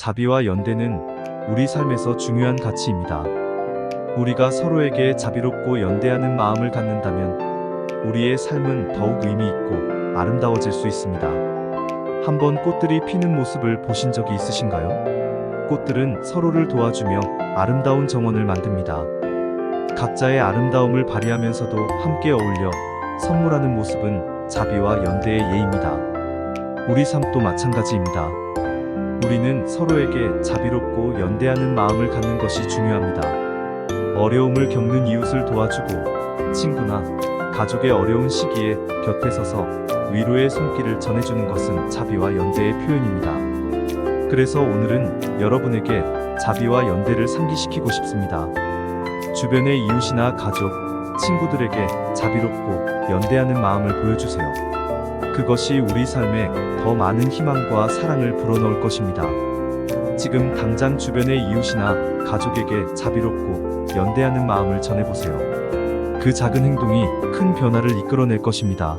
자비와 연대는 우리 삶에서 중요한 가치입니다. 우리가 서로에게 자비롭고 연대하는 마음을 갖는다면 우리의 삶은 더욱 의미 있고 아름다워질 수 있습니다. 한번 꽃들이 피는 모습을 보신 적이 있으신가요? 꽃들은 서로를 도와주며 아름다운 정원을 만듭니다. 각자의 아름다움을 발휘하면서도 함께 어울려 선물하는 모습은 자비와 연대의 예입니다. 우리 삶도 마찬가지입니다. 우리는 서로에게 자비롭고 연대하는 마음을 갖는 것이 중요합니다. 어려움을 겪는 이웃을 도와주고 친구나 가족의 어려운 시기에 곁에 서서 위로의 손길을 전해주는 것은 자비와 연대의 표현입니다. 그래서 오늘은 여러분에게 자비와 연대를 상기시키고 싶습니다. 주변의 이웃이나 가족, 친구들에게 자비롭고 연대하는 마음을 보여주세요. 그것이 우리 삶에 더 많은 희망과 사랑을 불어넣을 것입니다. 지금 당장 주변의 이웃이나 가족에게 자비롭고 연대하는 마음을 전해보세요. 그 작은 행동이 큰 변화를 이끌어낼 것입니다.